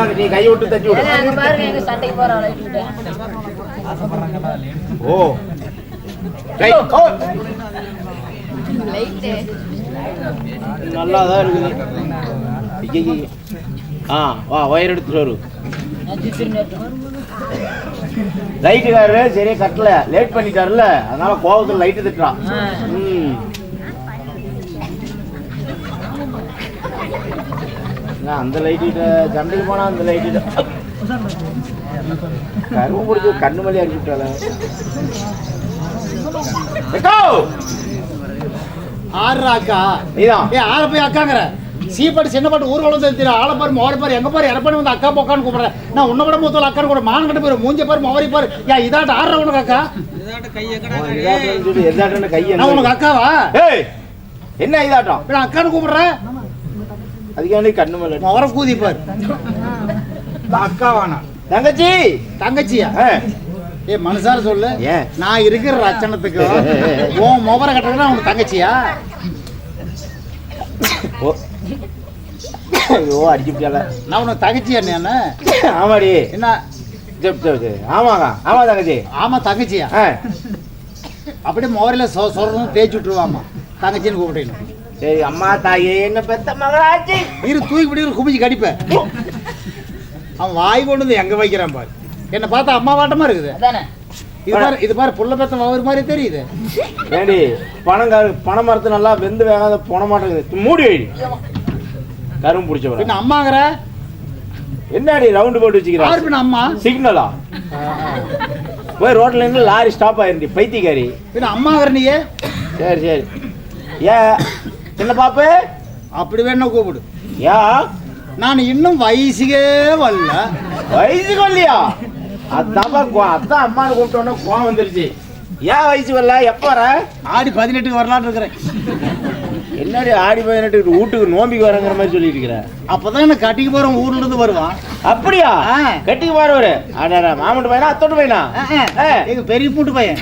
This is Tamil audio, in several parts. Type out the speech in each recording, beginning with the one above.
வாங்க நீ கை விட்டு தட்டி விடு. அங்க பாருங்க எங்க சண்டைக்கு போற லைட் விட்டு ஓ. ரைட் ஓ லைட்டு நல்லா தான் இருக்குது. ஐயையே. ஆ வா ஒயர் எடுத்துட்டு வரு. லைட்டுக்காரரு சரியா கட்டல. லேட் பண்ணிட்டாருல அதனால கோவத்துல லைட்டு திட்டுறான் ம். அந்த லைட்டு சண்டைக்கு போனா அந்த லைட்டு கரும்பு பிடிச்சி கண்ணு மல்லி அடிச்சு விட்டால ஆறுரா அக்கா. நீதான் ஏ ஆற போய் அக்காங்கிற. சீப்பாட்டு சின்ன பாட்டு ஊர்வலம் தெரியும் ஆளை பாரு மோர பாரு எங்க பாரு எடப்பாடி வந்து அக்கா போக்கான்னு கூப்பிடுறேன் நான் உன்ன விட மூத்தல அக்கான்னு கூட மான் கட்ட போயிரு. மூஞ்ச பாரு மோரி பாரு. யா இதாட்ட ஆடுற உனக்கு அக்கா? கையை நான் உனக்கு அக்காவா? என்ன இதாட்டம்? நான் அக்கான்னு கூப்பிடுறேன். அதுக்காண்டி கண்ணு மேல மோர கூதி பாரு. அக்காவானா தங்கச்சி தங்கச்சியா? ஏ மனசார சொல்லு. ஏன்? நான் இருக்கிற ரச்சனத்துக்கு உன் மொபர கட்டுறதுனா உனக்கு தங்கச்சியா? ஓ. ஐயோ அடிச்சு விட்டால நான் உனக்கு தங்கச்சியா என்ன ஆமாடி. என்ன? ஜப் ஜப். ஆமாங்க. ஆமா தங்கச்சி. ஆமா தங்கச்சியா? அப்படியே மோரில சொ சொல்றதும் தேய்ச்சி விட்டுருவாமா தங்கச்சின்னு கூப்பிட்டேன் சரி அம்மா தாயே என்ன பெத்த மகளாச்சு? இரு தூக்கி ஒரு குமிச்சு கடிப்பேன் அவன் வாய் கொண்டு வந்து எங்க வைக்கிறான் பாரு. என்ன பார்த்தா அம்மா வாட்டமா இருக்குது. அதானே? இது பாரு இது பாரு புள்ள பெத்த ஒரு மாதிரி தெரியுது. ஏண்டி பணங்காரு பனை மரத்து நல்லா வெந்து வேகாத போன மாட்டேங்குது. மூடி வைடி கரும்பு பிடிச்சவர. பின்ன அம்மாங்கிற? என்னடி ரவுண்டு போட்டு யாரு வச்சுக்கிறா பின்ன அம்மா? சிக்னலா போய் ரோட்ல இருந்து லாரி ஸ்டாப் ஆயிருந்தி பைத்தியக்காரி. பின்ன அம்மாங்கிற நீயே? சரி சரி. ஏ சின்ன பாப்பு? அப்படி வேணா கூப்பிடு. யா? நான் இன்னும் வயசுக்கே வரல. வயசுக்கு வரலையா? அதான்ப்பா கோ- அதான் அம்மானு கூப்பிட்டோன்னே கோவம் வந்துருச்சு. ஏன் வயசு வரல? எப்போ வர? ஆடி பதினெட்டுக்கு வரலான்னு இருக்கிறேன். என்னடி ஆடி பதினெட்டு வீட்டுக்கு நோம்பிக்கு வரங்கிற மாதிரி சொல்லிட்டு இருக்கிற? அப்பதான் என்ன கட்டிக்கு போறோம் ஊர்ல இருந்து வருவான் அப்படியா. கட்டிக்கு பாருவாரு அடடா மாமட்டு பையனா? அத்தோட்டு பையனா. எங்க பெரிய பூட்டு பையன்.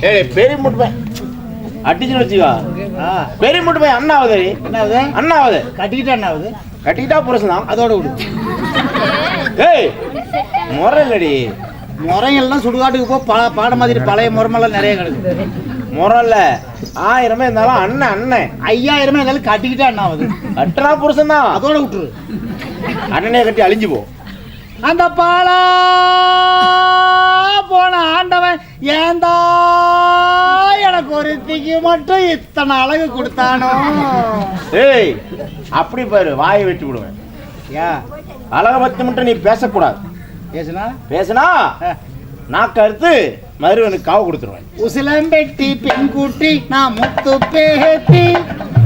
ஏய் பெரிய முட்டு பையன். அடிச்சுன்னு வச்சுக்கோ. பெரிய முட்டு பையன் அண்ணாவது. என்னது? அண்ணாவது. கட்டிக்கிட்டா என்னாவது கட்டிக்கிட்டா புருஷன் தான் அதோட விடு. ஏய் முறை இல்லடி முறைகள்லாம் சுடுகாட்டுக்கு போ பல பாட மாதிரி பழைய முறைமெல்லாம் நிறைய கிடக்கு. முறை இல்ல ஆயிரமே இருந்தாலும் அண்ணன் அண்ணன். ஐயாயிரமே இருந்தாலும் கட்டிக்கிட்டா என்னாவது கட்டுனா புருஷன் தான் அதோட விட்டுரு. அண்ணனே கட்டி அழிஞ்சு போ. அந்த பாலா போன ஆண்டவன் ஏந்தா எனக்கு ஒருத்திக்கு மட்டும் இத்தனை அழகு கொடுத்தானோ? ஏய் அப்படி பாரு வாயை வெட்டி விடுவேன். யா? அழக பத்தி மட்டும் நீ பேசக்கூடாது. பேசுனா? பேசுனா நாக்கு அறுத்து மருவனுக்கு காவு கொடுத்துருவேன். உசிலம்பெட்டி பெண்குட்டி நான் முத்து பேத்தி.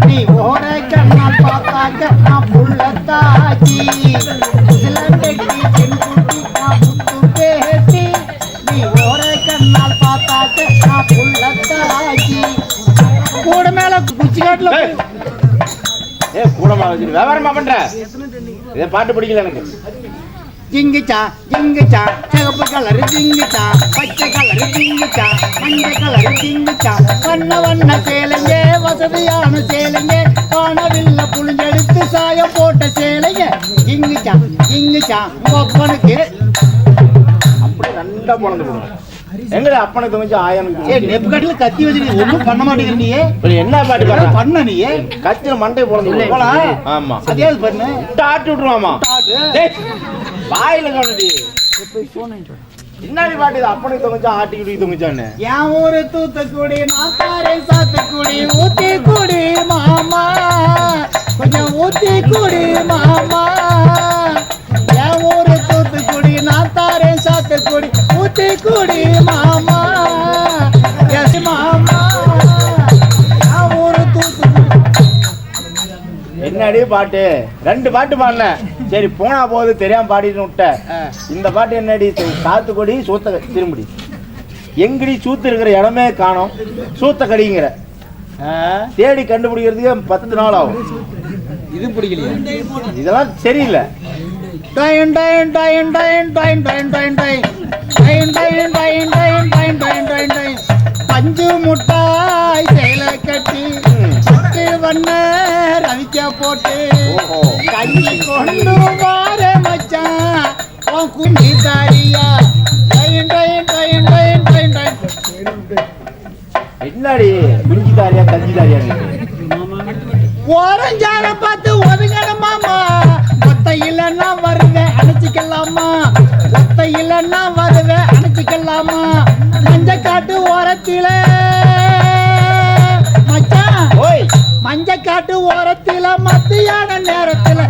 நீ ஓர கண்ணால் பார்த்தாக்க நான் புள்ளத்தாச்சி உசிலம்பெட்டி பெண்குட்டி மேல குச்சி காட்டுல ஏய். ஏ கூடமா வச்சுட்டு வியாபாரமா பண்ற? இதை பாட்டு பிடிக்கல எனக்கு. ஜிங்குச்சா ஜிங்குச்சா சிவப்பு கலர் ஜிங்குச்சா பச்சை கலர் ஜிங்குச்சா மஞ்சள் கலர் ஜிங்குச்சா. வண்ண வண்ண சேலைங்க வசதியான சேலைங்க காணவில்லை புளிஞ்செடுத்து சாயம் போட்ட சேலைங்க. ஜிங்குச்சா ஜிங்குச்சா உங்க அப்பனுக்கு அப்படி ரெண்டா பிறந்து போடுவேன். எங்கடா அப்பனுக்கு கொஞ்சம் ஆயம் ஏ நெப்பு கட்டில கத்தி வச்சுட்டு ஒன்றும் பண்ண மாட்டேங்கிற இப்படி என்ன பாட்டு பாடுற? பண்ண நீயே. கத்திர மண்டை பிறந்து போலா ஆமா. அதையாவது பண்ணு. ஆட்டி விட்டுருவாமா? வாயில கவனடி பின்னாடி பாட்டு அப்பனுக்கு கொஞ்சம் ஆட்டிக்கிட்டு தொங்குச்சான்னு. என் ஊரு தூத்துக்குடி நாத்தாரை சாத்துக்குடி ஊத்தி குடி மாமா. கொஞ்சம் ஊத்தி குடி மாமா. குடி மாமா. எஸ் மாமா. என்னடி பாட்டு? ரெண்டு பாட்டு பாடினேன் சரி போனா போது தெரியாம பாடிட்டு விட்ட. இந்த பாட்டு என்னடி? சரி, சாத்துக்குடி சூத்த திரும்படி. எங்கடி சூத்து இருக்கிற இடமே காணோம். சூத்த கடிங்கிற தேடி கண்டுபிடிக்கிறதுக்கு பத்து நாள் ஆகும். இது பிடிக்கலையா. இதெல்லாம் சரியில்லை. டயன் டயன் டயன் டயன் டயன் டயன் டயன் டயன் டயன் டயன் டயன் டயன் டயன் டயன் டயன் டயன் பஞ்சு முட்டாய் சேலை கட்டி பட்டு வண்ண ரவிக்க போட்டு கஞ்சி கொண்டு வார மச்சான். உன் குண்டி தாரியா. டைன் டைன் டைன் டைன் டைன் டைன் என்னடி குஞ்சி தாரியா கஞ்சி தாரியா ஓரஞ்சார பார்த்து ஒதுங்கணும் மாமா ஒத்த இல்லைன்னா வருவேன் அணைச்சிக்கலாமா இல்லைன்னா வருவேன் அணைச்சிக்கலாமா? மஞ்ச காட்டு ஓரத்தில. மச்சான் மஞ்ச காட்டு ஓரத்தில மத்தியான நேரத்தில்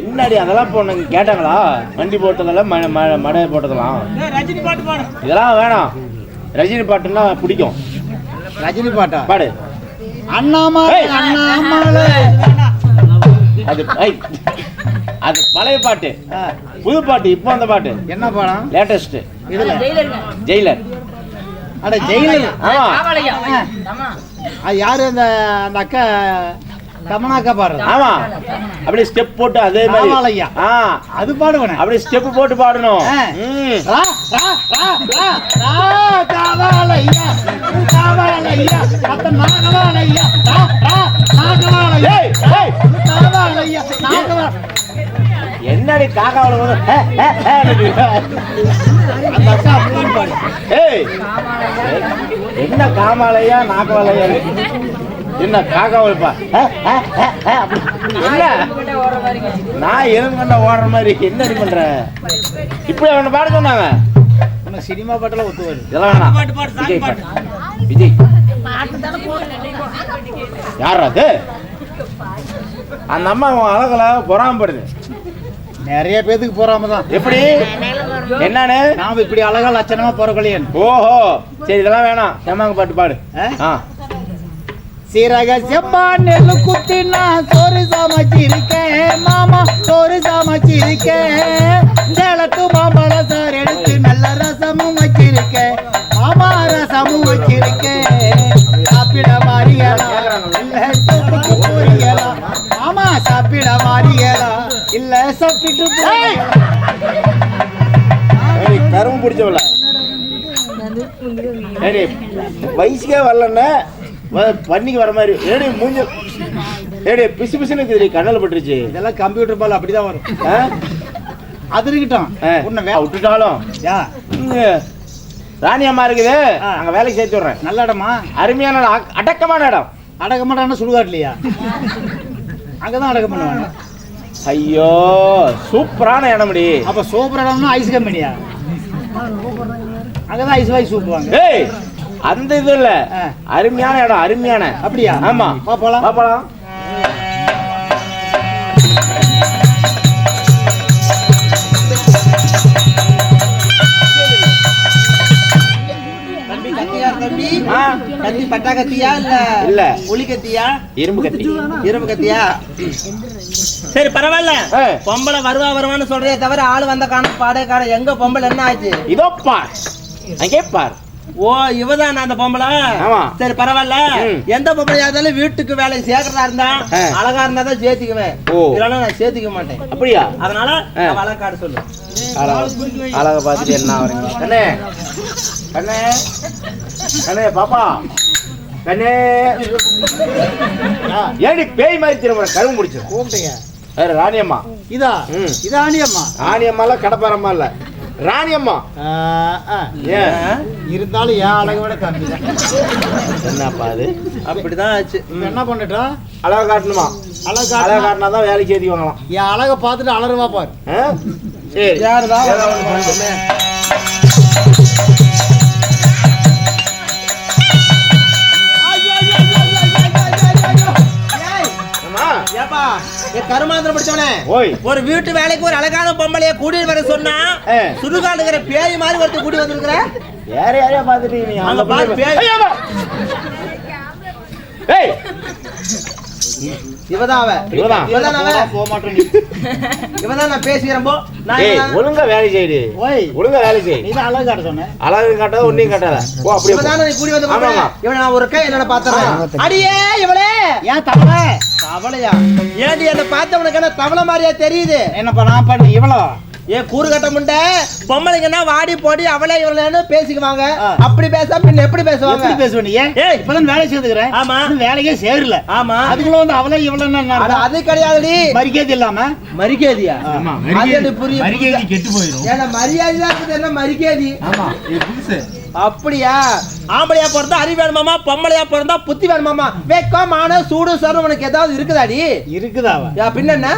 என்னடி அதெல்லாம் போனது கேட்டாங்களா? வண்டி போட்டதெல்லாம் மடை போட்டதெல்லாம். ரஜினி பாட்டு இதெல்லாம் வேணாம். ரஜினி பாட்டுன்னா பிடிக்கும். ரஜினி பாட்டா? பாடு. அண்ணாமலை அண்ணாமலை. அது ஐ, அது பழைய பாட்டு. ஆ, புது பாட்டு இப்போ அந்த பாட்டு. என்ன படம்? லேட்டஸ்ட் இதுல. ஜெயிலர். அட ஜெயிலர். ஆமா அது யாரு அந்த அந்த அக்கா கமனா அக்கா பாடுறது ஆமா. அப்படியே ஸ்டெப் போட்டு அதே. மாதிரி. ஆ. அது பாடுவேன். அப்படியே ஸ்டெப் போட்டு பாடணும். காவாலையா காவாலையா அத்த நாகவாலையா நாகவாலையா காவாலையா நாகவா என்னடி காக்காவள ஏய் என்ன காமாலையா நாகவாலையா என்ன காக்காவளப்பா என்ன? நான் எலும்பு கண்ட ஓடுற மாதிரி என்ன பண்ற? இப்படி அவனை பாட சொன்னாங்க. உனக்கு சினிமா பாட்டுல ஒத்து இதெல்லாம் வேணாம். விஜய் பாட்டு. விஜய். யார் அது? அந்த அம்மா உன் அழகுல பொறாமப்படுது. நிறைய பேத்துக்கு போறாம தான் எப்படி? என்னன்னு? நாம இப்படி அழகா லட்சணமா போறக்கலையன். ஓஹோ. சரி இதெல்லாம் வேணாம். செம்மாங்க பாட்டு பாடு. ஆ? சீரக செம்பா நெல்லு குத்தினா சோறு சமைச்சிருக்கேன் மாமா சோறு சமைச்சிருக்கேன். சேலத்து மாமா ரசமும் வச்சிருக்கேன் சாப்பிட மாறியலாம் இல்ல தொப்புக்கு போறீங்களா மாமா சாப்பிட மாறியலாம் இல்ல சாப்பிட்டு கரும்பு பிடிச்சவள. வயசுக்கே வரலன்னு பண்ணிக்கு வர மாதிரி. ஏடி மூஞ்ச ஏடி பிசு பிசுன்னு இருக்குது. கண்ணில் பட்டுருச்சு. இதெல்லாம் கம்ப்யூட்டர் பால் அப்படிதான் வரும்? அது இருக்கட்டும். உன்னை விட்டுட்டாலும். ராணி அம்மா இருக்குது. அங்க வேலைக்கு சேர்த்து விடுறேன். நல்ல இடமா? அருமையான இடம், அடக்கமான இடம். அடக்க மாட்டான சுடுகாட்லையா அங்கதான் அடக்கம் பண்ணுவாங்க. ஐயோ சூப்பரான இடம்டி. அப்ப சூப்பர் இடம்னா ஐஸ் கம்பெனியா அங்கதான் ஐஸ் வாய் சூப்புவாங்க. ஏய் அந்த இது இல்ல. அருமையான இடம் அருமையான. அப்படியா? ஆமா. வா போலாம். கத்தி பட்டா கத்தியா இல்ல இல்ல. ஒளி கத்தியா? இரும்பு கட்டி இரும்பு கத்தியா? சரி பரவாயில்ல. பொம்பளை வருவா வருவான்னு சொல்றே தவிர ஆள் வந்த காணும் பாடே காணும் எங்க பொம்பளை என்ன ஆச்சு? இதோ பார். அங்கே பார் ஓ இவதான் அந்த பொம்பளை. சரி பரவாயில்ல. எந்த பொம்பளையா இருந்தாலும் வீட்டுக்கு வேலை சேர்க்கறதா இருந்தா. அழகா இருந்தா தான் சேர்த்துக்குவேன். இல்லைன்னா நான் சேர்த்துக்க மாட்டேன். அப்படியா? அதனால ஆ. அவ அழகா காட்ட சொல்லு அழகா பார்த்துட்டு என்ன ஆகுறீங்க? கண்ணே. கண்ணே. கண்ணே பாப்பா. கண்ணே. ஆ, ஏடி பேய் மாதிரி திரும்ப கரும்பு முடிச்சு கூப்பிட்டீங்க வேற ராணியம்மா? இதா? ம். இதா அணியம்மா ராணியம்மால கடப்பாரம்மா இல்ல. ராணியம்மா. ஏன்? இருந்தாலும் ஏன் அழகை விட கம்மி என்னப்பா அது? அப்படிதான் ஆச்சு. என்ன பண்ணிட்டா அழகா காட்டணுமா? அழகு அழகா காட்டினா தான் வேலைக்கு ஏற்றி வாங்கலாம். என் அழகை பார்த்துட்டு அலறுவா பாரு? சரி. யாருதான் என் கருமாந்திரம் படிச்சவனே. ஒரு வீட்டு வேலைக்கு ஒரு அழகான பொம்பளைய கூட்டிட்டு வர சொன்னா. சுடுகாடுங்கிற பேய் மாதிரி ஒருத்தர் கூட்டி வந்திருக்கிற? வேற யாரையா பார்த்துட்டு நீ அங்க பாரு, பேய். ஏய். இவதான். அவ இவதான். இவதான் போக மாட்டேன் இவதான் நான் பேசுகிறேன் போ நான் ஏய். ஒழுங்கா வேலை செய்யுது ஓய். ஒழுங்கா வேலை செய். நீ தான் அழகு காட்ட சொன்ன. அழகு காட்டாத ஒன்னையும் காட்டாத. ஓ அப்படியே. இவதான் நீ கூடி வந்து. பொம்பளை. இவனை நான் ஒரு கை என்னோட பாத்துறேன். அடியே இவளே. ஏன் தவளை? தவளையா? ஏண்டி என்ன பார்த்தவனுக்கு என்ன தவளை மாதிரியா தெரியுது? என்ன பண்ணா பண்ணு இவ்வளோ ஏ கூறு கட்ட முண்டை. பொம்பளைங்கன்னா வாடி போடி அவளே இவளேன்னு பேசிக்குவாங்க. அப்படி பேசாம பின்ன எப்படி பேசுவாங்க? எப்படி பேசுவ நீ? ஏய். இப்பதான் வேலை செய்துக்கிறேன். ஆமா. வேலைக்கே சேரல. ஆமா. அதுக்குள்ள வந்து அவளை அட, அது கிடையாதுடி. மரியாதை இல்லாம? மரிக்கேதியா ஆமா எனக்கு புரியுது. மரியாதை கெட்டு போயிடும் ஏன்னா மரியாதை என்ன மரிக்கேதி ஆமா. புதுசு. அப்படியா? ஆம்பளையா பிறந்தா அறிவு வேணுமாமா பொம்பளையா பிறந்தா புத்தி வேணுமாமா வெக்கம் மான சூடு சரம் உனக்கு ஏதாவது இருக்குதாடி? இருக்குதா பின்ன என்ன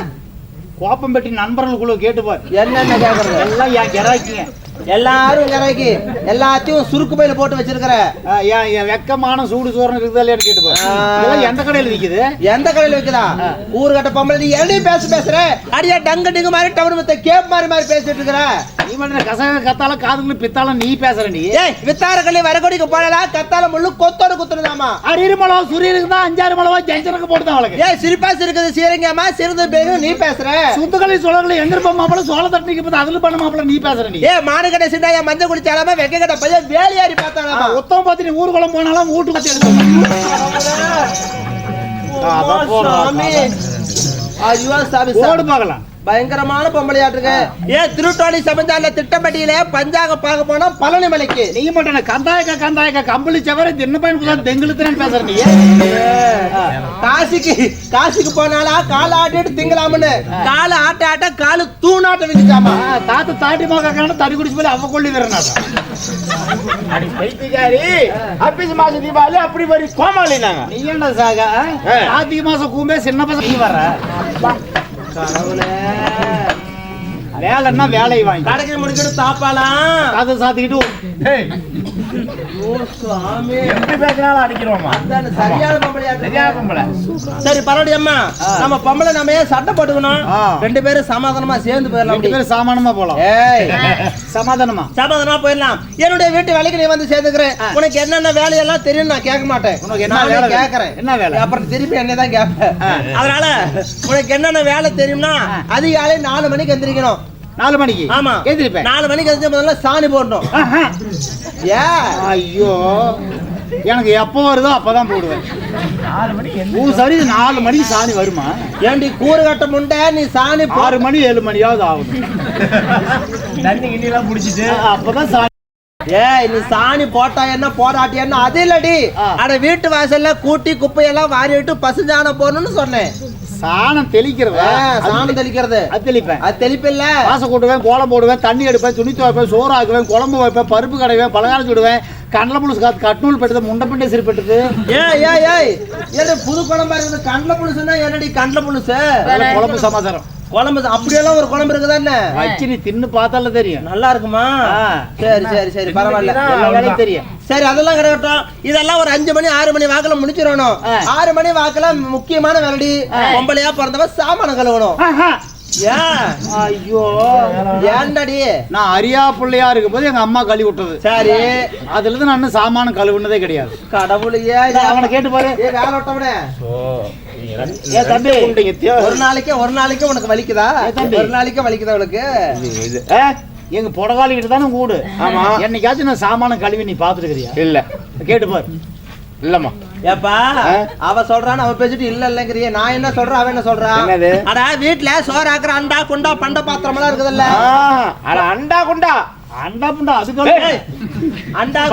கோப்பம்பட்டி நண்பர்களுக்குள்ள கேட்டுப்பார். என்னென்ன கேட்கறது எல்லாம் என் கிராக்கிங்க. எல்லாரும் இறக்கி எல்லாத்தையும் சுருக்கு பையில போட்டு வச்சிருக்கிற. என் வெக்கமான சூடு சோறுன்னு இருக்குதா இல்லையான்னு கேட்டு பாரு எந்த கடையில விக்குது? எந்த கடையில வைக்கிறா ஊர் கட்ட பொம்பளை நீ என்னையும் பேச பேசுற. அடியா டங்கு டிங்கு மாதிரி டவர் மத்த கேப் மாதிரி மாதிரி பேசிட்டு இருக்கிற. நீ மட்டும் கசக கத்தால காதுக்குள்ள பித்தால நீ பேசுற நீ? ஏய் வித்தார கள்ளி வரகொடிக்கு போடலாம் கத்தால முள்ளு கொத்தோட குத்துறதாமா அரியிரு மிளவா தான் அஞ்சாறு மிளவா ஜெயிச்சனுக்கு போட்டுதான் அவளுக்கு ஏய் சிரிப்பா சிரிக்குது சீரங்கம்மா சிறுது பேரும் நீ பேசுற. சுத்துக்களை சொல்லகளை எங்க இருப்ப மாப்பிள சோள தட்டிக்கு அதுல பண்ண மாப்பிள நீ பேசுற நீ. ஏ மாடு கடை சிண்டாயா மஞ்சள் குடிச்சாலாம வெக்க கடை பையன் வேலையாரி பார்த்தாலாமா? உத்தம பார்த்து நீ ஊர்வலம் போனாலும் வீட்டு கட்டி எடுத்து. சாமி. ஐயோ சாமி ஓடு. பார்க்கலாம் பயங்கரமான பொம்பளையாட்டுருக்கு ஏ திருட்டோணி சமஞ்சால திட்டப்பட்டியில பஞ்சாங்க பார்க்க போனா பழனி மலைக்கு நீ மட்டும் கந்தாயக்கா கந்தாயக்கா கம்பளி சவர தின்ன பையன் கூட தெங்குலுத்துறேன்னு பேசுற நீ காசிக்கு காசிக்கு போனாலா கால ஆட்டிட்டு திங்கலாம்னு. கால ஆட்ட ஆட்ட காலு தூணாட்ட விட்டுச்சாமா ஆ, தாத்து தாட்டி மகாக்கான தடி குடிச்சு போய் அவ கொள்ளி பைத்தியக்காரி மாச தீபாவளி அப்படி மாதிரி கோமாளி நாங்க நீ என்ன சாகா. கார்த்திகை மாசம் கூம்பே சின்ன பசங்க. நீ வர வேலைன்னா வேலையை வாங்கி. கடைக்கு முடிக்கிட்டு தாப்பாலாம் அதை சாத்திக்கிட்டு அடிக்கிறோமா. சரியான பொம்பளை. சரி பரவாயில்ல அம்மா. நம்ம பொம்பளை நம்ம ஏன் சட்டை போட்டுக்கணும். ரெண்டு பேரும் சமாதானமா சேர்ந்து போயிடலாம் ரெண்டு. பேரும் சாமானமா போலாம். ஏய். சமாதானமா. சமாதானமா போயிடலாம். என்னுடைய வீட்டு வேலைக்கு நீ வந்து சேர்ந்துக்கிறேன் உனக்கு என்னென்ன வேலையெல்லாம் தெரியும் நான் கேட்க மாட்டேன். உனக்கு என்ன வேலை? கேட்கறேன். என்ன வேலை? அப்புறம் திருப்பி என்னை தான் கேட்பேன் அதனால உனக்கு என்னென்ன வேலை தெரியும்னா அதிகாலை நாலு மணிக்கு எந்திரிக்கணும். நாலு மணிக்கு? ஆமா. எந்திரிப்பேன். நாலு மணிக்கு எந்திரிச்ச முதல்ல சாணி போடணும். ஏன் ஐயோ. எனக்கு எப்போ வருதோ அப்பதான் போடுவேன். ஆறு மணி என்ன ஊ சரி நாலு மணிக்கு சாணி வருமா? ஏண்டி கூறு கட்ட முண்டை நீ சாணி ஆறு மணி ஏழு மணியாவது ஆகும். தண்ணி புடிச்சிட்டு. அப்பதான் சாணி ஏய் நீ சாணி போட்டா என்ன போடாட்டி என்ன அது இல்லடி. அட வீட்டு வாசல்ல கூட்டி குப்பையெல்லாம் வாரி விட்டு பசுஞ்சாணம் போடணும்னு சொன்னேன். சாணம் தெளிக்கிறத சாணம் தெளிக்கிறது. அது தெளிப்பேன். அது தெளிப்பில்ல. வாசம் கூட்டுவேன் கோலம் போடுவேன் தண்ணி எடுப்பேன் துணி துவைப்பேன் சோறு ஆக்குவேன் குழம்பு வைப்பேன் பருப்பு கடைவேன் பலகாரம் சுடுவேன் கடலை புழுசு காத்து கட்நூல் பெட்டது முண்டை பிண்டை சிறுபெட்டது ஏய் ஏய் ஏய் ஏடி புது குழம்பா இருக்குது. கண்ட புழுசுன்னா என்னடி கண்ட புழுசு குழம்பு சமாச்சாரம். குழம்பு அப்படியெல்லாம் ஒரு குழம்பு இருக்குதா என்ன? வச்சு நீ தின்னு பார்த்தால தெரியும். நல்லா இருக்குமா. சரி சரி சரி பரவாயில்ல. எல்லா வேலையும் தெரியும். சரி அதெல்லாம் கிடைக்கட்டும். இதெல்லாம் ஒரு அஞ்சு மணி ஆறு மணி வாக்குல முடிச்சிடணும். ஆறு மணி வாக்குல முக்கியமான வேலடி பொம்பளையா பிறந்தவ சாமான கழுவணும். ஐயோ. ஏன்டாடி? நான் அரியா பிள்ளையா இருக்கும் போது எங்க அம்மா கழுவி விட்டது. சரி. அதுல இருந்து நான் சாமானம் கழுவுனதே கிடையாது. கடவுளையே அவனை கேட்டு பாரு. வேலை விட்டவனே. ஒரு நாளைக்கு ஒரு நாளைக்கு உனக்கு வலிக்குதா. ஒரு நாளைக்கு வலிக்குதா உனக்கு? எங்க புடகாலி கிட்ட தானே கூடு. ஆமா. என்னைக்காச்சும் நான் சாமானம் கழுவி நீ பாத்துருக்கிறியா இல்ல. கேட்டு பாரு. இல்லம்மா. ஏப்பா அவ சொல்றான்னு அவ பேசிட்டு இல்ல இல்லங்கிறிய. நான் என்ன சொல்றேன் அவன் என்ன சொல்றான் என்னது? அட வீட்ல சோறு ஆக்குற அண்டா குண்டா பண்ட பாத்திரம் எல்லாம் இருக்குதுல்ல அட அண்டா குண்டா. அண்டா புண்டா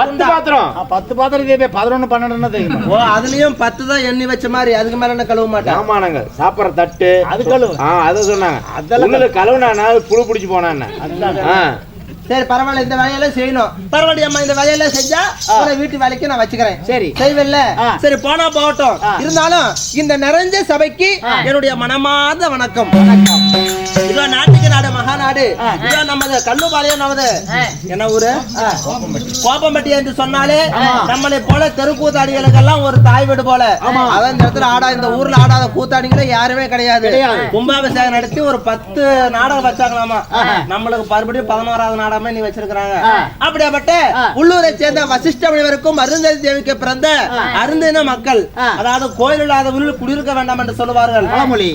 பத்து பாத்திரம். பத்து பாத்திரம் பதினொன்னு பன்னெண்டுன்னு தெரியுமா ஓ அதுலயும் பத்து தான் எண்ணி வச்ச மாதிரி அதுக்கு மேல என்ன கழுவ மாட்டேன் சாமானங்கள் சாப்பிடுற தட்டு. அது கழுவு. ஆ அதை சொன்னாங்க. அதெல்லாம் கழுவுனானா புழு பிடிச்சு போனான்னு. அதுதான். சரி பரவாயில்ல இந்த வேலையெல்லாம் செய்யணும். பரவாயில்ல அம்மா இந்த வேலையெல்லாம் செஞ்சா உன்னை வீட்டு வேலைக்கு நான் வச்சுக்கிறேன். சரி. செய்வேல்ல. சரி போனா போகட்டும். இருந்தாலும் இந்த நிறைஞ்ச சபைக்கு என்னுடைய மனமார்ந்த வணக்கம். இதோ நாட்டுக்கு நாடு மகாநாடு. ஆ. இதோ நமது கல்லுபாளையம் நமது. என்ன ஊரு? கோப்பம்பட்டி என்று சொன்னாலே நம்மளை போல தெருக்கூத்தாடிகளுக்கெல்லாம் ஒரு தாய் வீடு போல அதான் இந்த இடத்துல ஆடா இந்த ஊர்ல ஆடாத கூத்தாடிகளே யாருமே கிடையாது. கும்பாபிஷேகம் நடத்தி ஒரு பத்து நாடகம் வச்சாங்களாமா. நம்மளுக்கு மறுபடியும் பதினோராவது நாடகமே நீ வச்சிருக்கிறாங்க. அப்படியாப்பட்ட உள்ளூரை சேர்ந்த வசிஷ்ட முனிவருக்கும் அருந்ததி தேவிக்கு பிறந்த அருந்தின மக்கள் அதாவது கோயில் இல்லாத ஊரில் குடியிருக்க வேண்டாம் என்று சொல்லுவார்கள்.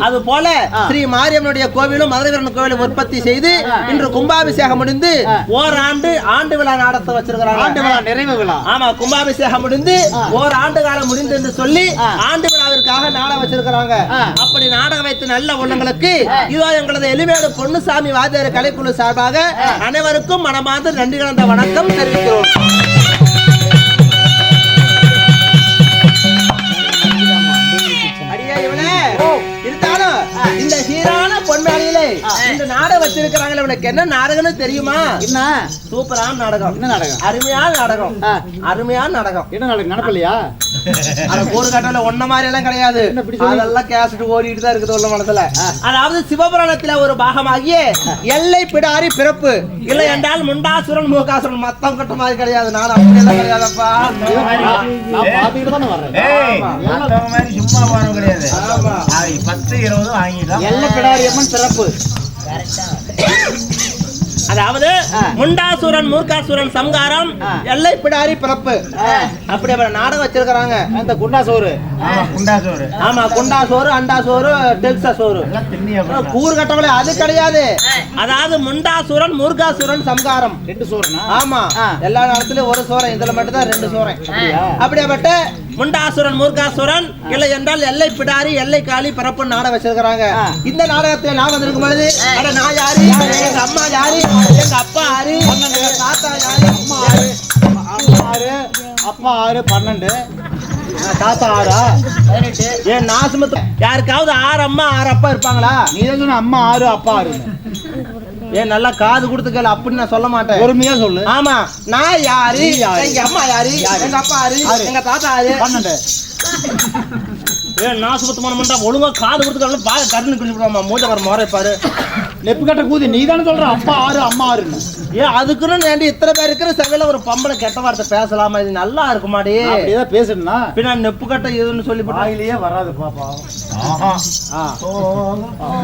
அது போல ஸ்ரீ மாரியம்மனுடைய கோவிலும் மதுரைவரன் கோவிலும் உற்பத்தி செய்து இன்று கும்பாபிஷேகம் முடிந்து ஓராண்டு ஆண்டு விழா நடத்த ஆண்டு வச்சிருக்கிறாங்க விழா நிறைவு விழா. ஆமா கும்பாபிஷேகம் முடிந்து ஓர் ஆண்டு காலம் முடிந்து என்று சொல்லி ஆண்டு விழாவை விழாவிற்காக நாடகம் வச்சிருக்கிறாங்க. அப்படி நாடகம் வைத்த நல்ல உள்ளங்களுக்கு இதோ எங்களது எலிமேடு பொன்னுசாமி வாத்தியார் கலைக்குழு சார்பாக அனைவருக்கும் மனமார்ந்த நன்றி கலந்த வணக்கம் தெரிவிக்கிறோம். நாடகம் வச்சிருக்கிறாங்களே இவனுக்கு என்ன நாடகம்னு தெரியுமா? என்ன? சூப்பரான நாடகம். என்ன நாடகம்? அருமையான நாடகம். அருமையான நாடகம். என்ன நாடகம்? நடப்பில்லையா ஒரு கட்டல ஒன்ன மாதிரி எல்லாம் கிடையாது. அதெல்லாம் கேசட் ஓடிட்டு தான் இருக்குது உள்ள மனசுல அதாவது சிவபுராணத்துல ஒரு பாகமாகிய எல்லை பிடாரி பிறப்பு. இல்லை என்றால் முண்டாசுரன் மூகாசுரன் மத்தம் கட்ட மாதிரி கிடையாது. நான் அப்படி எல்லாம் கிடையாதப்பா. சும்மா போறது கிடையாது. பத்து இருபது வாங்கிக்கலாம். எல்ல பிடாரி அம்மன் சிறப்பு அதாவது. முண்டாசுரன் மூர்க்காசுரன் சம்காரம். எல்லை பிடாரி பிறப்பு. அப்படி நாடகம் வச்சிருக்கிறாங்க. அந்த குண்டா சோறு ஆமா குண்டா சோறு ஆமா குண்டா சோறு அண்டா சோறு டெல்சா சோறு. கூறு கட்டவளே அது கிடையாது. அதாவது முண்டாசுரன் முருகாசுரன் சம்காரம். ரெண்டு சோறுனா? ஆமா. எல்லா நேரத்திலயும் ஒரு சோரன் இதுல மட்டும் தான் ரெண்டு சோரன் அப்படியா? அப்படியாப்பட்ட முண்டாசுரன் முருகாசுரன் இல்லை என்றால் எல்லை பிடாரி எல்லை காளி பிறப்பு நாடகம் வச்சிருக்கிறாங்க. இந்த நாடகத்துல நான் வந்திருக்கும் பொழுது அட நான் யாரு எங்க அம்மா யாரு எங்க அப்பா யாரு எங்க தாத்தா யாரு அம்மா ஆறு அம்மா ஆறு அப்பா ஆறு பன்னெண்டு. தாத்தா ஆறா? ஏன் நாசமத்து யாருக்காவது ஆறு அம்மா ஆறு அப்பா இருப்பாங்களா? நீ தான் சொன்ன அம்மா ஆறு அப்பா ஆறு ஏன் நல்லா காது கொடுத்து கேளு அப்படின்னு நான் சொல்ல மாட்டேன். பொறுமையா சொல்லு. ஆமா நான் யாரு? எங்க அம்மா யாரு? எங்க அப்பா யாரு? எங்க தாத்தா யாரு? பன்னெண்டு. ஏன் நான் சுத்தமான மண்டா ஒழுங்கா காது கொடுத்து பாய கருணு கிழிச்சு விடுவாமா மூஞ்ச வர முறை பாரு. நெப்பு கட்ட கூதி நீ தானே சொல்ற? அப்பா ஆறு அம்மா ஆறுன்னு. ஏன் அதுக்குன்னு ஏன்டி இத்தனை பேர் இருக்கிற சபையில ஒரு பொம்பளை கெட்ட வார்த்தை பேசலாமா? இது நல்லா இருக்குமாடி. அப்படியே பேசணும்னா பின்ன நெப்பு கட்ட இதுன்னு சொல்லி வாயிலேயே வராது பாப்பா.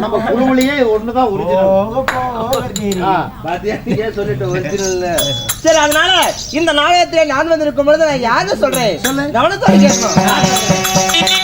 நம்ம குழுவிலேயே ஒண்ணுதான் ஒரிஜினல் சொல்லிட்டு ஒரிஜினல் சரி அதனால இந்த நாடகத்திலே நான் வந்திருக்கும் பொழுது நான் யாரு சொல்றேன். கவனத்தோட கேட்கணும்.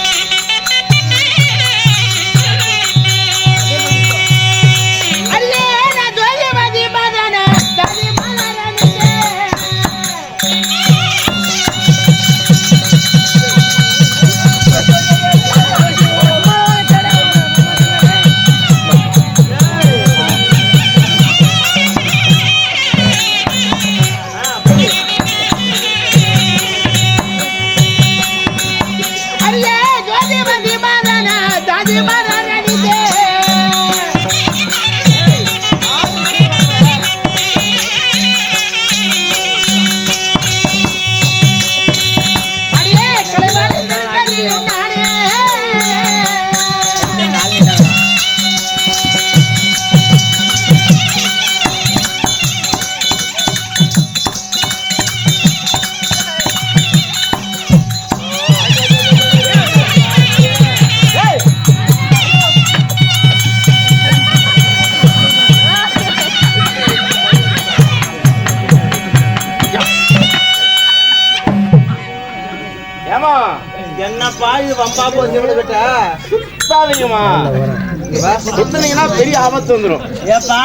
சுத்துனீங்கன்னா பெரிய ஆபத்து வந்துடும் ஏப்பா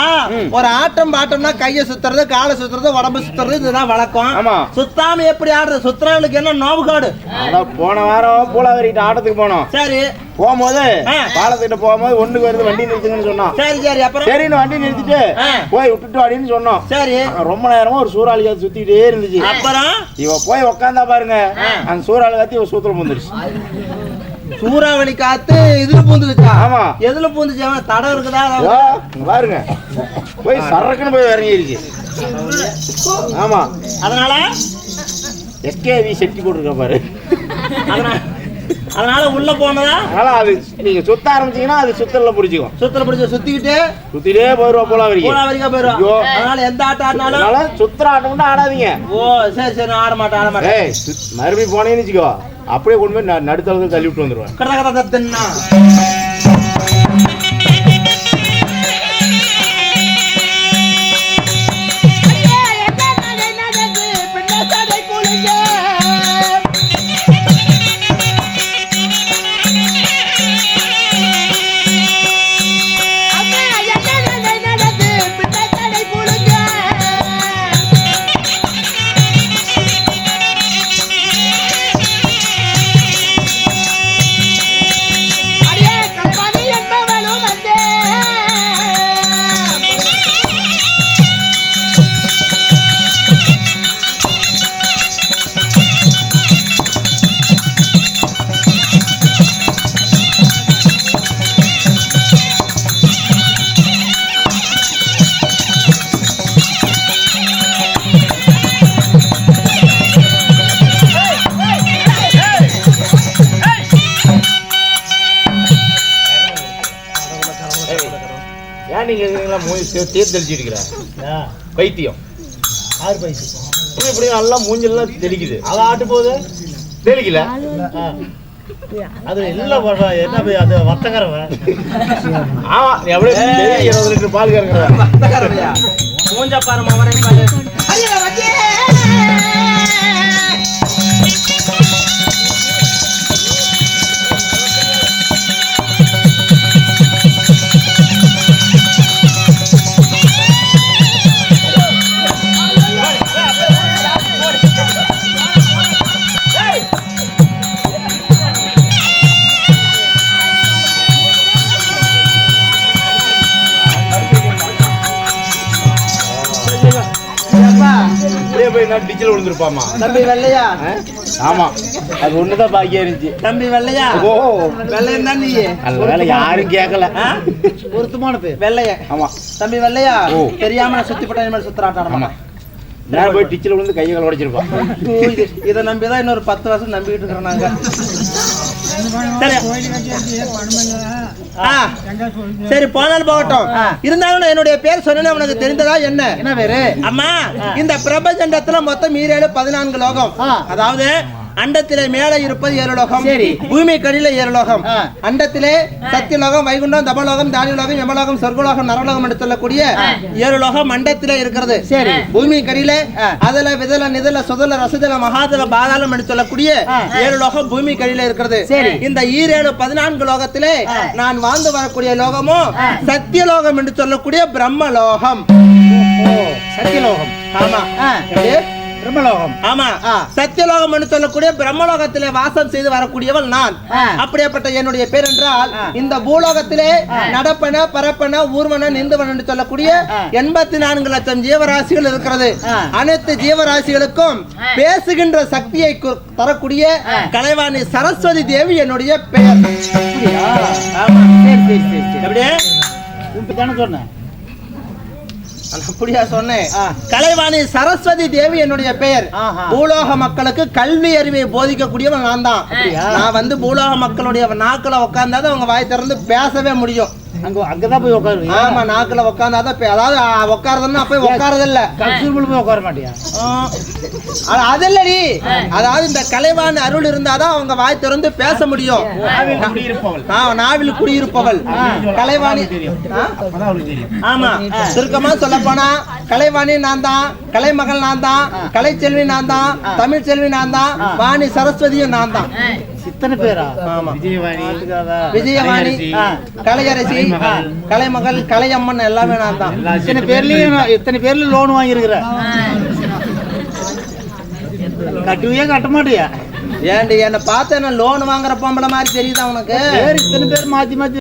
ஒரு ஆட்டம் பாட்டம்னா கைய சுத்துறது காலை சுத்துறது உடம்பு சுத்துறது இதுதான் வழக்கம். ஆமா. சுத்தாம எப்படி ஆடுறது? சுத்துறவங்களுக்கு என்ன நோவு காடு? போன வாரம் பூலாவரிக்கிட்ட ஆட்டத்துக்கு போனோம். சரி. போகும்போது. பாலத்திட்ட போகும்போது ஒண்ணுக்கு வருது வண்டி நிறுத்துங்கன்னு சொன்னோம். சரி சரி அப்புறம்? சரின்னு வண்டி நிறுத்திட்டு. போய் விட்டுட்டு வாடின்னு சொன்னோம். சரி. ரொம்ப நேரமா ஒரு சூறாளி காத்து சுத்திக்கிட்டே இருந்துச்சு. அப்புறம்? இவ போய் உக்காந்தா பாருங்க. அந்த சூறாளி காத்து இவ சூத்துல முந்துருச்சு சூறாவளி காத்து இதுல பூந்துச்சா ஆமா. எதுல பூந்துச்சு? அவன் தடம் இருக்குதா? பாருங்க. போய் சரக்குன்னு போய் இறங்கிருச்சு ஆமா. அதனால? எஸ்கேவி செட்டி போட்டுருக்க பாரு. அதனால அதனால உள்ள போனதா? அதனால அது நீங்க சுத்த ஆரம்பிச்சீங்கன்னா அது சுத்தல புடிச்சுக்கும். சுத்தல பிடிச்சி சுத்திக்கிட்டு சுத்திட்டே போயிருவா போல வரைக்கும் பூனாவரிக்கா ஐயோ. போயிடும் அதனால எந்த ஆட்டம் ஆடினாலும் அதனால சுத்துற ஆட்டம் கூட ஆடாதீங்க. ஓ சரி சரி ஆட மாட்டேன் ஆட மாட்டேன் மறுபடியும் போனேன்னு வச்சுக்கோ. அப்படியே கொண்டு போய் ந- நடுத்தளத்துல தள்ளி விட்டு வந்துருவேன். கட கட தத்துன்னா கேட்குறீங்களா மூஞ்சி தீ- தீர்த்து தெளிச்சிட்டு இருக்கிற பைத்தியம்? ஆறு பைசு இப்படி இப்படி நல்லா மூஞ்செல்லாம் தெளிக்குது. அவ ஆட்டு போகுது? தெளிக்கல. அது எல்லாம் பண்றா. என்ன போய் அது வர்த்தகரவன் ஆமா அப்படியே டெய்லி இருபது லிட்டர் பால் கறக்குற. பக்தகரவையா? மூஞ்ச பாரு. மவனே டிச்சில் விழுந்துருப்பாமா தம்பி வெள்ளையா? ஆமா. அது ஒண்ணுதான் பாக்கியா இருந்துச்சு. தம்பி வெள்ளையா? ஓ. வெள்ளையன் தான் நீ வேலை யாரும் கேட்கல பொருத்தமான பேர். வெள்ளைய. ஆமா. தம்பி வெள்ளையா? ஓ. தெரியாம நான் சுத்தி போட்ட இனிமேல் சுத்துறாட்டான ஆமா. நேரம் போய் டிச்சில் விழுந்து கையை கால் உடைச்சிருப்பான் இதை நம்பிதான் இன்னொரு பத்து வருஷம் நம்பிக்கிட்டு இருக்கிறோம் நாங்க. சரி. போனாலும் போகட்டும். இருந்தாலும் என்னுடைய பேர் சொன்னேன்னு உனக்கு தெரிந்ததா என்ன? என்ன பேரு? அம்மா இந்த பிரபஞ்சண்டத்துல மொத்தம் ஈரேழு பதினான்கு லோகம். அதாவது அண்டத்திலே மேலே இருப்பது ஏழு லோகம் சரி. பூமி கடியில ஏழு லோகம் ஆ. அண்டத்திலே சத்தியலோகம் வைகுண்டம் தபலோகம் தானியலோகம் யமலோகம் சொர்க்கலோகம் நரலோகம் என்று சொல்லக்கூடிய ஏழு லோகம் அண்டத்திலே இருக்கிறது சரி. பூமி கடியில. அதுல விதல நிதல சுதல ரசதல மகாதல பாதாளம் என்று சொல்லக்கூடிய ஆ. ஏழு லோகம் பூமி கடியில இருக்கிறது சரி. இந்த ஈரேழு பதினான்கு லோகத்திலே நான் வாழ்ந்து வரக்கூடிய லோகமும் சத்தியலோகம் என்று சொல்லக்கூடிய பிரம்மலோகம் சத்தியலோகம் ஆமா? பிரம்மலோகம் ஆமா. சத்தியலோகம் சொல்லக்கூடிய பிரம்மலோகத்திலே வாசம் செய்து வரக்கூடியவள் நான். அப்படியேப்பட்ட என்னுடைய பேர் என்றால். இந்த பூலோகத்திலே நடப்பன பரப்பன ஊர்வன நிந்துவன என்று சொல்லக்கூடிய. எண்பத்தி நான்கு லட்சம் ஜீவராசிகள் இருக்கிறது. அனைத்து ஜீவராசிகளுக்கும் பேசுகின்ற சக்தியை தரக்கூடிய கலைவாணி சரஸ்வதி தேவி என்னுடைய பெயர் அப்படியா? இப்பதானே சொன்னேன் அப்படியா சொன்னேன். கலைவாணி சரஸ்வதி தேவி என்னுடைய பெயர். பூலோக மக்களுக்கு கல்வி அறிவை போதிக்கக்கூடியவன் நான் தான்? நான் வந்து பூலோக மக்களுடைய நாக்குல உட்கார்ந்தாதான் அவங்க வாய் திறந்து பேசவே முடியும் அங்க அங்கதான் போய் உட்காருவீங்க ஆமா நாக்குல உட்கார்ந்தாதான் பே- அதாவது உட்காருதுன்னா போய் உட்காரதில்ல கன்சூல் போய் உட்கார மாட்டியா? அதல்லடி அதாவது இந்த கலைவாணி அருள் இருந்தாதான் அவங்க வாய் திறந்து பேச முடியும். நாவில் குடியிருப்பவள். ஆ, நாவில் குடியிருப்பவள். கலைவாணி ஆமா. சுருக்கமா சொல்ல போனா கலைவாணி நான் தான் கலைமகள் நான் தான் கலைச்செல்வி நான் தான் தமிழ் செல்வி நான் தான் வாணி சரஸ்வதியும் நான் தான் இத்தனை பேரா? ஆமா. விஜயவாணி விஜயவாணி கலையரசி, கலைமகள். கலையம்மன் எல்லாமே நான் தான். இத்தனை பேர்லயும் இத்தனை பேர்ல லோன் வாங்கியிருக்கிற? கட்டுவியா கட்ட மாட்டியா ஏண்டி என்ன பார்த்து என்ன லோன் வாங்குற பொம்பளை மாதிரி தெரியுதா உனக்கு? பேர் இத்தனை பேர் மாத்தி மாத்தி